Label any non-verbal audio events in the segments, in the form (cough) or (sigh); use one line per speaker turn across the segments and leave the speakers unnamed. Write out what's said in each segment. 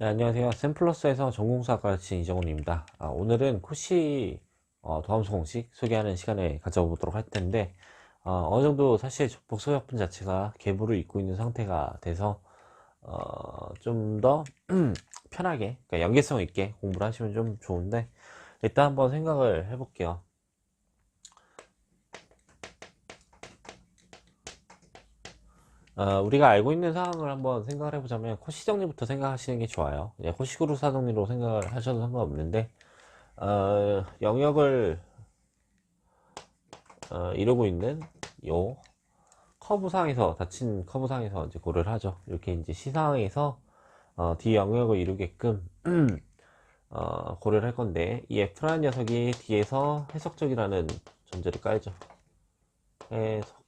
네, 안녕하세요. 샘플러스에서 전공수학 가르치는 이정훈입니다. 아, 오늘은 코시 어, 도함수 공식 소개하는 시간을 가져보도록 할 텐데 어, 느 정도 사실 복소역분 자체가 계보를 잇고 있는 상태가 돼서 어, 좀 더 (clears throat) 편하게 그러니까 연계성 있게 공부를 하시면 좀 좋은데 일단 한번 생각을 해볼게요. 어, 우리가 알고 있는 상황을 한번 생각을 해보자면 코시 정리부터 생각하시는 게 좋아요. 예, 코시그룹 사정리로 생각을 하셔도 상관없는데 어, 영역을 어, 이루고 있는 요 커브상에서 닫힌 커브상에서 이제 고려를 하죠. 이렇게 이제 시상에서 어, D 영역을 이루게끔 어, 고려를 할 건데 이 F라는 녀석이 D에서 해석적이라는 전제를 깔죠. 해석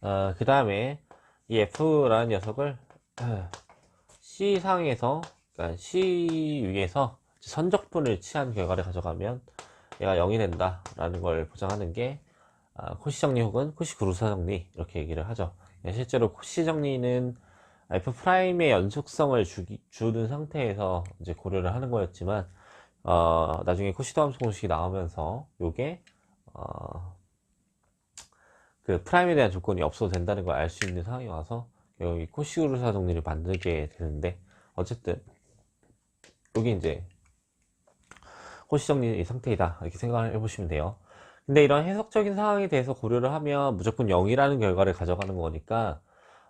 어, 그 다음에 이 F라는 녀석을 (clears throat) C상에서 그러니까 C 위에서 선적분을 취한 결과를 가져가면 얘가 0이 된다 라는 걸 보장하는 게 아, 코시 정리 혹은 코시 그루사 정리 이렇게 얘기를 하죠. 예, 실제로 코시 정리는 F'의 연속성을 주기, 주는 상태에서 이제 고려를 하는 거였지만 어, 나중에 코시 도함수 공식이 나오면서 요게 어, 그 프라임에 대한 조건이 없어도 된다는 걸 알 수 있는 상황이 와서 여기 코시그루사 정리를 만들게 되는데 어쨌든 여기 이제 코시 정리 상태이다. 이렇게 생각을 해보시면 돼요. 근데 이런 해석적인 상황에 대해서 고려를 하면 무조건 0이라는 결과를 가져가는 거니까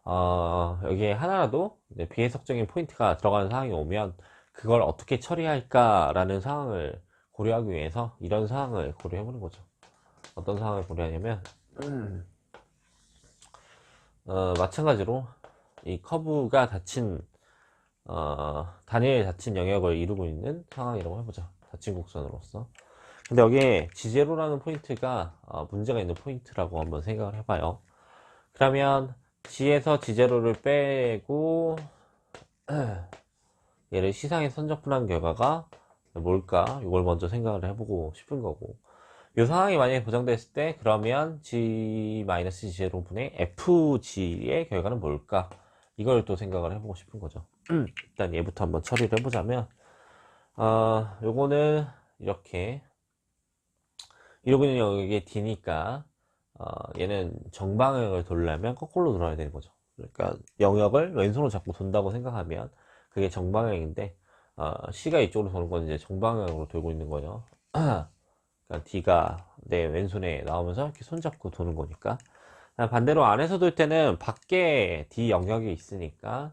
어, 여기에 하나라도 비해석적인 포인트가 들어가는 상황이 오면 그걸 어떻게 처리할까 라는 상황을 고려하기 위해서 이런 상황을 고려해 보는 거죠. 어떤 상황을 고려하냐면 어, 마찬가지로 이 커브가 닫힌 어, 단일 닫힌 영역을 이루고 있는 상황이라고 해보자. 닫힌 곡선으로서. 근데 여기에 지제로라는 포인트가 어, 문제가 있는 포인트라고 한번 생각을 해봐요. 그러면 G에서 지제로를 빼고 (clears throat) 얘를 시상에 선적분한 결과가 뭘까? 이걸 먼저 생각을 해보고 싶은 거고 이 상황이 만약에 보장됐을 때 그러면 G-G0분의 FG의 결과는 뭘까? 이걸 또 생각을 해보고 싶은 거죠. 일단 얘부터 한번 처리를 해보자면 어, 요거는 이렇게 이러고 있는 여기 D니까 어, 얘는 정방향을 돌려면 거꾸로 돌아야 되는 거죠. 그러니까 영역을 왼손으로 잡고 돈다고 생각하면 그게 정방향인데 어, C가 이쪽으로 도는 건 이제 정방향으로 돌고 있는 거죠 (clears throat) 그러니까 D가 내 왼손에 나오면서 이렇게 손잡고 도는 거니까. 반대로 안에서 돌 때는 밖에 D 영역이 있으니까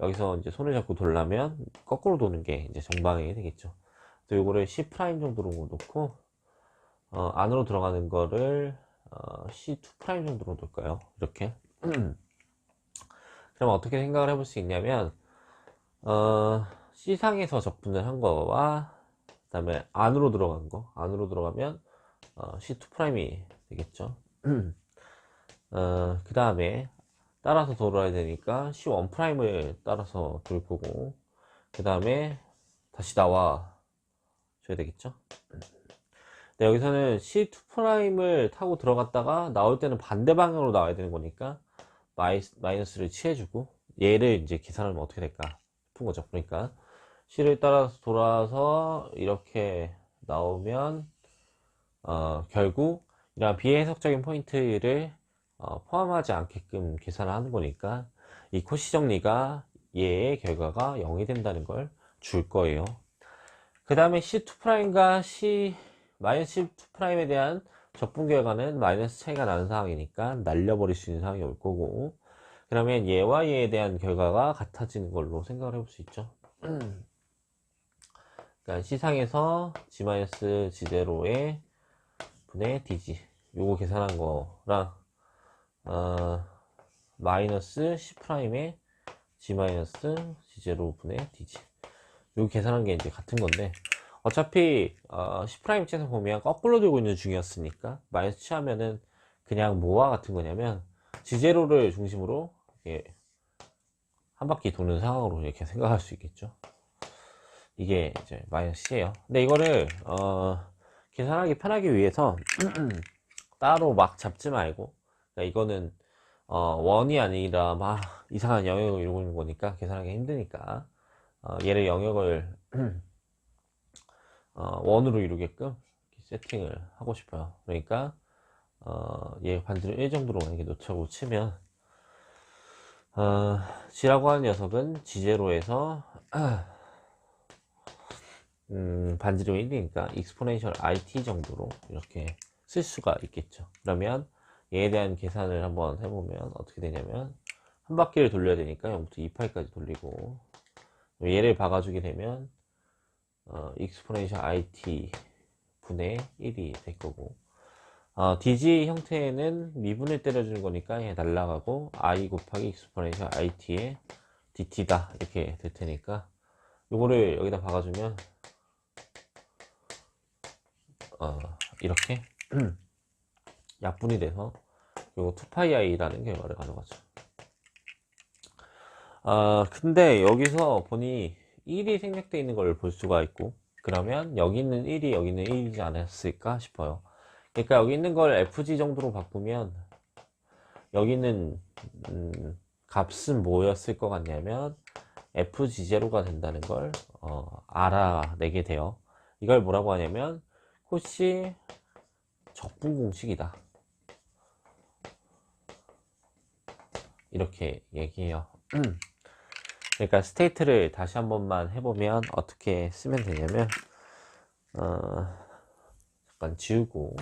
여기서 이제 손을 잡고 돌려면 거꾸로 도는 게 이제 정방향이 되겠죠. 또 요거를 C' 정도로 놓고 어, 안으로 들어가는 거를 어, C2' 정도로 놓을까요. 이렇게. 그럼 어떻게 생각을 해볼 수 있냐면 어, C상에서 적분을 한 거와 그 다음에 안으로 들어간 거 안으로 들어가면 어, C2'이 되겠죠? (clears throat) 어, 그 다음에 따라서 돌아야 되니까 C1'을 따라서 돌 거고 그 다음에 다시 나와 줘야 되겠죠? 네, 여기서는 C2'을 타고 들어갔다가 나올 때는 반대 방향으로 나와야 되는 거니까 마이너스를 취해주고 얘를 이제 계산하면 어떻게 될까 싶은 거죠. 그러니까 C를 따라서 돌아서 이렇게 나오면 어, 결국 이런 비해석적인 포인트를 어, 포함하지 않게끔 계산을 하는 거니까 이 코시 정리가 얘의 결과가 0이 된다는 걸 줄 거예요. 그 다음에 C2'과 C 마이너스 C2'에 대한 적분 결과는 마이너스 차이가 나는 상황이니까 날려버릴 수 있는 상황이 올 거고 그러면 얘와 얘에 대한 결과가 같아지는 걸로 생각을 해볼 수 있죠 (clears throat) 그러니까 C상에서 G-G0의 분의 DG 요거 계산한 거랑 어, 마이너스 C'의 G-G0 분의 DG 요거 계산한 게 이제 같은 건데 어차피 어, C' 입장에서 보면 거꾸로 들고 있는 중이었으니까 마이너스 취하면은 그냥 뭐와 같은 거냐면 G0를 중심으로 이렇게 한 바퀴 도는 상황으로 이렇게 생각할 수 있겠죠 이게 이제 마이너스 C예요 근데 이거를 어, 계산하기 편하기 위해서 (clears throat) 따로 막 잡지 말고 그러니까 이거는 어, 원이 아니라 막 이상한 영역을 이루고 있는 거니까 계산하기 힘드니까 어, 얘를 영역을 (clears throat) 어, 원으로 이루게끔 세팅을 하고 싶어요. 그러니까 어, 얘 반지를 1 정도로 만약에 놓자고 치면 어, G라고 하는 녀석은 지제로에서 (clears throat) 음, 반지름 1이니까 익스포넨셜 IT 정도로 이렇게 쓸 수가 있겠죠. 그러면 얘에 대한 계산을 한번 해보면 어떻게 되냐면 한 바퀴를 돌려야 되니까 0부터 2파이까지 돌리고 얘를 박아주게 되면 어, 익스포넨셜 IT 분의 1이 될 거고 어, DG 형태는 미분을 때려주는 거니까 얘 날라가고 I 곱하기 익스포넨셜 IT의 DT다 이렇게 될 테니까 요거를 여기다 박아주면 어, 이렇게 약분이 돼서 요거 2파이i라는 결과를 가져가죠. 아, 근데 여기서 보니 1이 생략되어 있는 걸 볼 수가 있고 그러면 여기 있는 1이 여기 있는 1이지 않았을까 싶어요. 그러니까 여기 있는 걸 fg 정도로 바꾸면 여기 있는 음, 값은 뭐였을 것 같냐면 fg0가 된다는 걸 어, 알아내게 돼요. 이걸 뭐라고 하냐면 코시 적분 공식이다. 이렇게 얘기해요. 그러니까 스테이트를 다시 한 번만 해보면 어떻게 쓰면 되냐면 어, 잠깐 지우고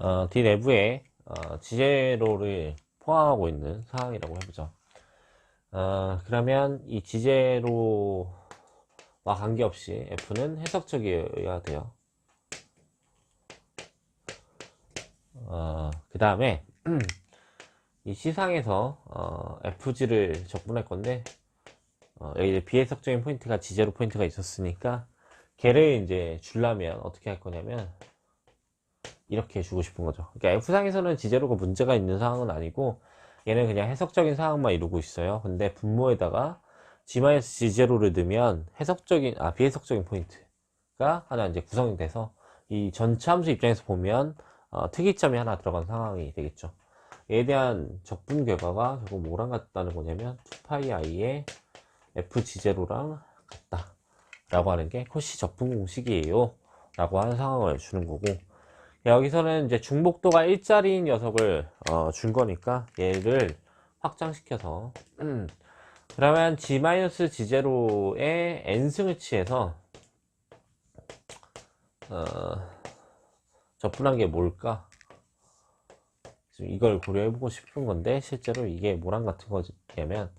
어, D 내부에 어, 지제로를 포함하고 있는 상황이라고 해보죠. 어, 그러면 이 지제로와 관계없이 F는 해석적이어야 돼요. 어, 그 다음에 (clears throat) 이 시상에서 어, FG를 적분할 건데 어, 여기 비해석적인 포인트가 지제로 포인트가 있었으니까 걔를 이제 주려면 어떻게 할 거냐면 이렇게 주고 싶은 거죠. 그러니까 F상에서는 지제로가 문제가 있는 상황은 아니고 얘는 그냥 해석적인 상황만 이루고 있어요. 근데 분모에다가 G-G0를 넣으면 해석적인, 아, 비해석적인 포인트가 하나 이제 구성이 돼서 이 전체 함수 입장에서 보면 어, 특이점이 하나 들어간 상황이 되겠죠. 얘에 대한 적분 결과가 저거 뭐랑 같다는 거냐면 2파이i의 fg0랑 같다 라고 하는 게 코시 적분 공식이에요 라고 하는 상황을 주는 거고 여기서는 이제 중복도가 일자리인 녀석을 어, 준 거니까 얘를 확장시켜서. 음, 그러면 g-g0의 n승을 취해서 어, 접분한 게 뭘까? 이걸 고려해보고 싶은 건데 실제로 이게 뭐랑 같은 거냐면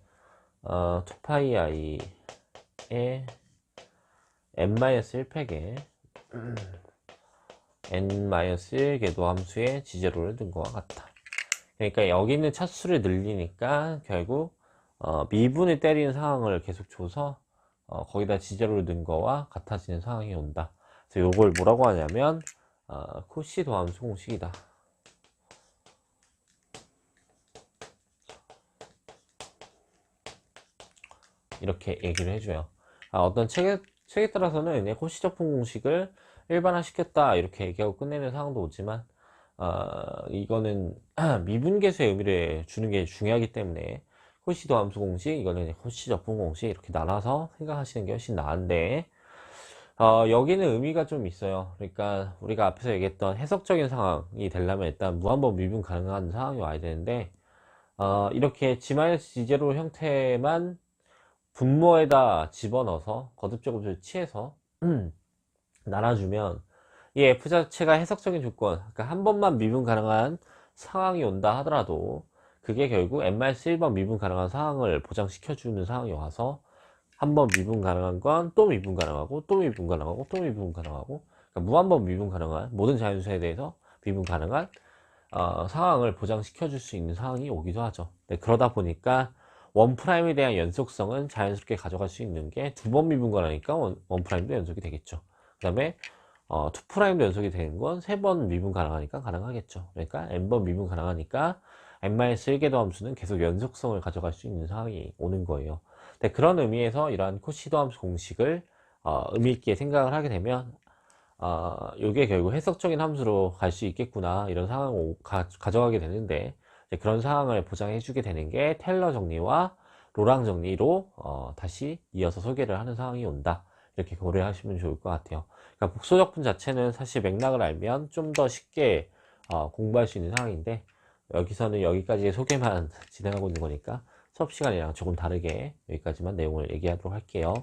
어, 2파이i의 n-1팩에 n-1 궤도 함수의 지제로를 든 것과 같다. 그러니까 여기 있는 차수를 늘리니까 결국 어, 미분을 때리는 상황을 계속 줘서 어, 거기다 지제로를 넣은 거와 같아지는 상황이 온다. 그래서 이걸 뭐라고 하냐면 어, 코시 도함수 공식이다. 이렇게 얘기를 해줘요. 아, 어떤 책에, 책에 따라서는 그냥 코시 적분 공식을 일반화시켰다 이렇게 얘기하고 끝내는 상황도 오지만 어, 이거는 (clears throat) 미분계수의 의미를 주는 게 중요하기 때문에 코시도 함수 공식 이거는 코시 적분 공식 이렇게 나눠서 생각하시는 게 훨씬 나은데 어, 여기는 의미가 좀 있어요. 그러니까 우리가 앞에서 얘기했던 해석적인 상황이 되려면 일단 무한번 미분 가능한 상황이 와야 되는데 어, 이렇게 G-G0 형태만 분모에다 집어넣어서 거듭적으로 취해서 나눠주면 이 f 자체가 해석적인 조건 그러니까 한 번만 미분 가능한 상황이 온다 하더라도 그게 결국 n-1번 미분 가능한 상황을 보장시켜 주는 상황이 와서 한 번 미분 가능한 건 또 미분 가능하고 또 미분 가능하고 또 미분 가능하고 그러니까 무한번 미분 가능한 모든 자연수에 대해서 미분 가능한 어, 상황을 보장시켜 줄 수 있는 상황이 오기도 하죠. 네, 그러다 보니까 원 프라임에 대한 연속성은 자연스럽게 가져갈 수 있는 게 두 번 미분 가능하니까 원, 원 프라임도 연속이 되겠죠. 그 다음에 어, 2 프라임도 연속이 되는 건 세 번 미분 가능하니까 가능하겠죠. 그러니까 n번 미분 가능하니까 n-1개 더함수는 계속 연속성을 가져갈 수 있는 상황이 오는 거예요. 네, 그런 의미에서 이러한 코시도 함수 공식을 어, 의미 있게 생각을 하게 되면 어, 이게 결국 해석적인 함수로 갈 수 있겠구나 이런 상황을 오- 가, 져가게 되는데 그런 상황을 보장해 주게 되는 게 텔러 정리와 로랑 정리로 어, 다시 이어서 소개를 하는 상황이 온다. 이렇게 고려하시면 좋을 것 같아요. 그러니까 복소적분 자체는 사실 맥락을 알면 좀 더 쉽게 어, 공부할 수 있는 상황인데 여기서는 여기까지의 소개만 (laughs) 진행하고 있는 거니까 수업 시간이랑 조금 다르게 여기까지만 내용을 얘기하도록 할게요